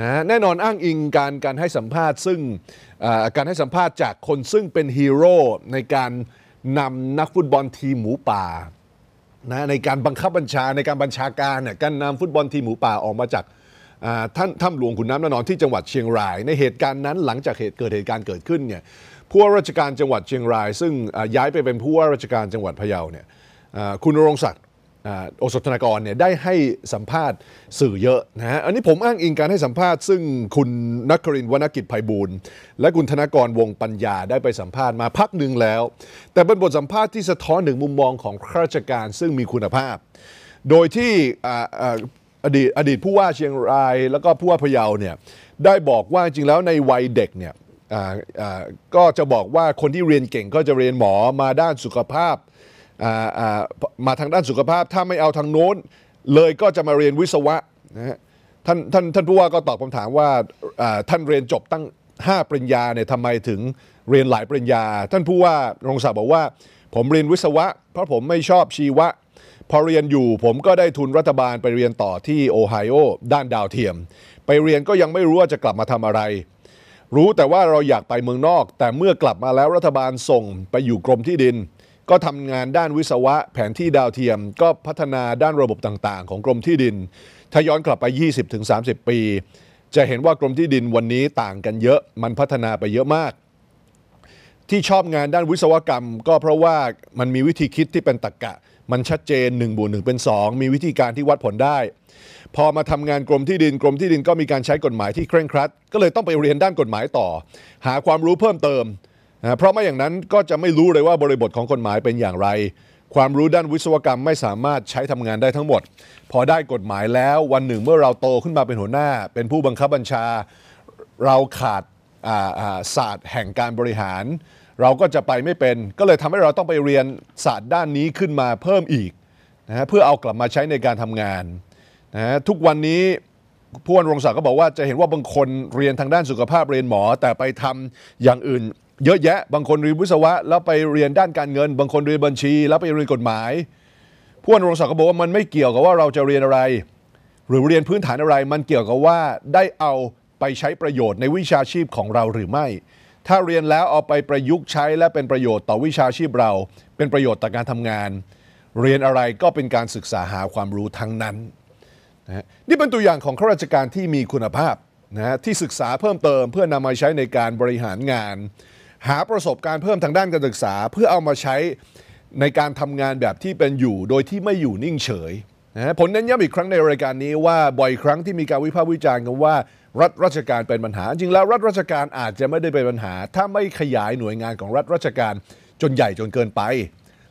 นะแน่นอนอ้างอิงการการให้สัมภาษณ์ซึ่งการให้สัมภาษณ์จากคนซึ่งเป็นฮีโร่ในการนำนักฟุตบอลทีมหมูป่านะในการบังคับบัญชาในการบัญชาการเนี่ยการนำฟุตบอลทีมหมูป่าออกมาจากท่านถ้ำหลวงขุนน้ำนานอนที่จังหวัดเชียงราย ในเหตุการณ์นั้นหลังจากเหตุเกิดเหตุการณ์เกิดขึ้นเนี่ยผู้ว่าราชการจังหวัดเชียงราย ซึ่งย้ายไปเป็นผู้ว่าราชการจังหวัดพะเยาเนี่ยคุณรงศักดิ์ โอสถนากรเนี่ยได้ให้สัมภาษณ์สื่อเยอะนะฮะ อันนี้ผมอ้างอิงการให้สัมภาษณ์ซึ่งคุณนักครินวรรณกิจไพบูลและคุณธนากรวงปัญญาได้ไปสัมภาษณ์มาพักหนึ่งแล้ว แต่เป็นบทสัมภาษณ์ที่สะท้อนถึงมุมมองของข้าราชการซึ่งมีคุณภาพ โดยที่อดีตอดีตผู้ว่าเชียงราย แล้วก็ผู้ว่าพะเยาเนี่ยได้บอกว่าจริงแล้วในวัยเด็กเนี่ยก็จะบอกว่าคนที่เรียนเก่งก็จะเรียนหมอมาด้านสุขภาพ มาทางด้านสุขภาพ ถ้าไม่เอาทางโน้น เลยก็จะมาเรียนวิศวะนะฮะท่านท่านท่านผู้ว่าก็ตอบคำถามว่าท่านเรียนจบตั้ง 5 ปริญญาเนี่ยทำไมถึงเรียนหลายปริญญา ท่านผู้ว่ารงศักดิ์บอกว่า ผมเรียนวิศวะ เพราะผมไม่ชอบชีวะ พอเรียนอยู่ผมก็ได้ทุนรัฐบาลไปเรียนต่อที่โอไฮโอด้านดาวเทียม ไปเรียนก็ยังไม่รู้ว่าจะกลับมาทำอะไร รู้แต่ว่าเราอยากไปเมืองนอก แต่เมื่อกลับมาแล้วรัฐบาลส่งไปอยู่กรมที่ดิน ก็ทำงานด้านวิศวะแผนที่ดาวเทียม ก็พัฒนาด้านระบบต่างๆ ของกรมที่ดิน ถ้าย้อนกลับไป 20-30 ปี จะเห็นว่ากรมที่ดินวันนี้ต่างกันเยอะมันพัฒนาไปเยอะมาก ที่ชอบงานด้านวิศวกรรม ก็เพราะว่ามันมีวิธีคิดที่เป็นตรรกกะมันชัดเจน1บวกหเป็น 2 มีวิธีการที่วัดผลได้ พอมาทำงานกรมที่ดินกรมที่ดินก็มีการใช้กฎหมายที่เคร่งครัด ก็เลยต้องไปเรียนด้านกฎหมายต่อ หาความรู้เพิ่มเติม นะเพราะไม่อย่างนั้นก็จะไม่รู้เลยว่าบริบทของกฎหมายเป็นอย่างไร ความรู้ด้านวิศวกรรมไม่สามารถใช้ทำงานได้ทั้งหมด พอได้กฎหมายแล้ววันหนึ่งเมื่อเราโตขึ้นมาเป็นหัวหน้า เป็นผู้บังคับบัญชา เราขาดศาสตร์แห่งการบริหาร เราก็จะไปไม่เป็น ก็เลยทำให้เราต้องไปเรียนศาสตร์ด้านนี้ขึ้นมาเพิ่มอีกนะฮะเพื่อเอากลับมาใช้ในการทำงานนะฮะทุกวันนี้ผู้วันรงศักดิ์ก็บอกว่าจะเห็นว่าบางคนเรียนทางด้านสุขภาพเรียนหมอ แต่ไปทำอย่างอื่น เยอะแยะ บางคนเรียนวิศวะ แล้วไปเรียนด้านการเงิน บางคนเรียนบัญชี แล้วไปเรียนกฎหมาย ผู้อนรงศักดิ์ก็บอกว่ามันไม่เกี่ยวกับว่าเราจะเรียนอะไร หรือเรียนพื้นฐานอะไร มันเกี่ยวกับว่าได้เอาไปใช้ประโยชน์ในวิชาชีพของเราหรือไม่ ถ้าเรียนแล้วเอาไปประยุกต์ใช้และเป็นประโยชน์ต่อวิชาชีพเรา เป็นประโยชน์ต่อการทำงาน เรียนอะไรก็เป็นการศึกษาหาความรู้ทั้งนั้นนะนี่เป็นตัวอย่างของข้าราชการที่มีคุณภาพนะที่ศึกษาเพิ่มเติมเพื่อนำมาใช้ในการบริหารงาน หาประสบการณ์เพิ่มทางด้านการศึกษา เพื่อเอามาใช้ในการทำงานแบบที่เป็นอยู่ โดยที่ไม่อยู่นิ่งเฉยนะผมเน้นย้ำอีกครั้งในรายการนี้ว่าบ่อยครั้งที่มีการวิพากษ์วิจารณ์กันว่า รัฐราชการเป็นปัญหา จริงแล้วรัฐราชการอาจจะไม่ได้เป็นปัญหา ถ้าไม่ขยายหน่วยงานของรัฐราชการจนใหญ่จนเกินไป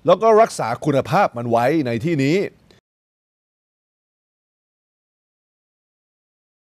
แล้วก็รักษาคุณภาพมันไว้ในที่นี้